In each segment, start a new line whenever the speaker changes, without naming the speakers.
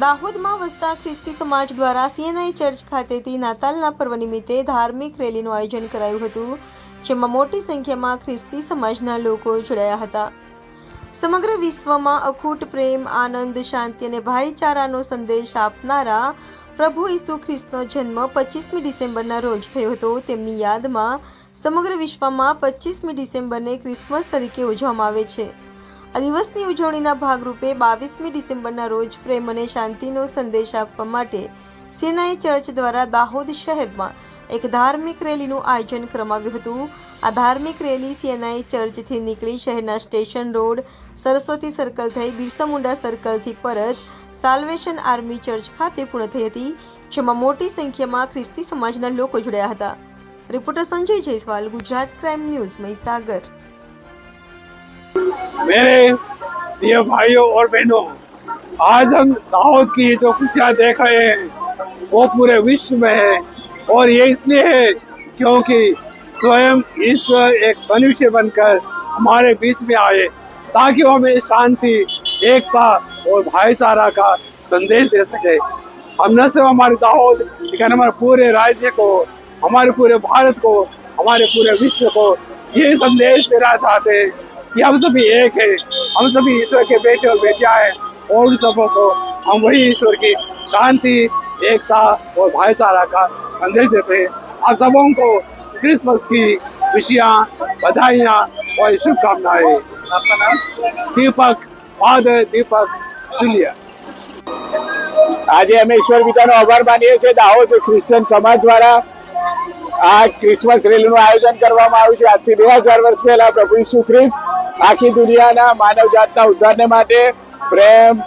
દાહોદમાં વસતા ખ્રિસ્તી સમાજ દ્વારા સીએનઆઈ ચર્ચ ખાતેથી નાતાલના પર્વ નિમિત્તે ધાર્મિક રેલીનું આયોજન કરાયું હતું, જેમાં મોટી સંખ્યામાં ખ્રિસ્તી સમાજના લોકો જોડાયા હતા. સમગ્ર વિશ્વમાં અખૂટ પ્રેમ, આનંદ, શાંતિ અને ભાઈચારાનો સંદેશ આપનારા પ્રભુ ઈસુ ખ્રિસ્તનો જન્મ પચીસમી ડિસેમ્બરના રોજ થયો હતો. તેમની યાદમાં સમગ્ર વિશ્વમાં પચીસમી ડિસેમ્બરને ક્રિસમસ તરીકે ઉજવવામાં આવે છે. આ દિવસની ઉજવણીના ભાગરૂપે બાવીસમી ડિસેમ્બરના રોજ પ્રેમ અને શાંતિનો સંદેશ આપવા માટે સેનાએ ચર્ચ દ્વારા દાહોદ શહેરમાં એક ધાર્મિક રેલીનું આયોજન કરવામાં હતું. આ ધાર્મિક રેલી સેનાઈ ચર્ચથી નીકળી શહેરના સ્ટેશન રોડ, સરસ્વતી સર્કલ થઈ, બિરસા મુંડા સર્કલથી પરત, સાલ્વેશન આર્મી ચર્ચ ખાતે પૂર્ણ થઈ હતી, જેમાં મોટી સંખ્યામાં ખ્રિસ્તી સમાજના લોકો જોડાયા હતા. Reporter Sanjay Jaiswal, Gujarat crime news Mahisagar.
मेरे प्रिय भाइयों और बहनों, आज हम दाऊद की जो खुशियाँ देख रहे हैं, वो पूरे विश्व में है और ये इसलिए है क्योंकि स्वयं ईश्वर एक मनुष्य बनकर हमारे बीच में आए, ताकि वो हमें शांति, एकता और भाईचारा का संदेश दे सके। हम न सिर्फ़ हमारे दाऊद, लेकिन हमारे पूरे राज्य को, हमारे पूरे भारत को, हमारे पूरे विश्व को ये संदेश देना चाहते हैं। कि हम सभी एक है हम सभी ईश्वर के बेटे और बेटियां हैं और उन सबों को हम वही ईश्वर की शांति एकता और भाईचारा का संदेश देते हैं आप सबों को क्रिसमस की खुशियाँ बधाइयाँ और शुभकामनाएं आपका नाम दीपक फादर दीपक सुलिया
આજે અમે ઈશ્વર પિતાનો આભાર માનીએ છીએ દાહોદ ક્રિશ્ચન સમાજ દ્વારા આ ક્રિસમસ રેલીનું આયોજન કરવામાં આવ્યું છે. આજથી બે હજાર વર્ષ પહેલા પ્રભુ ઈસુ ખ્રિસ્ત આખી દુનિયાના માનવ જાતના ઉદ્ધારને માટે પ્રેમ,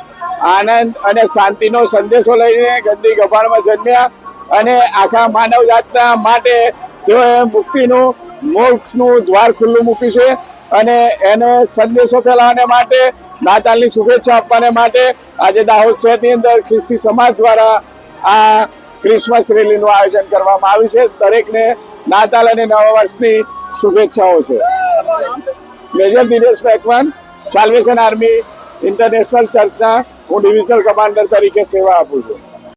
આનંદ અને શાંતિનો સંદેશો લઈને ગંદી ગભાણમાં જન્મ્યા અને આખા માનવ જાતના માટે તેઓએ મુક્તિનું, મોક્ષનું દ્વાર ખુલ્લું મૂક્યું છે અને એને સંદેશો ફેલાવવાને માટે, નાતાલની શુભેચ્છા આપવાને માટે આજે દાહોદ શહેરની અંદર ખ્રિસ્તી સમાજ દ્વારા આ ક્રિસમસ રેલીનું આયોજન કરવામાં આવ્યું છે. દરેકને નાતાલ અને નવા વર્ષની શુભેચ્છાઓ છે. Major Dinesh Makwan, salvation army international ચર્ચના હું ડિવિઝનલ કમાન્ડર તરીકે સેવા આપું છું.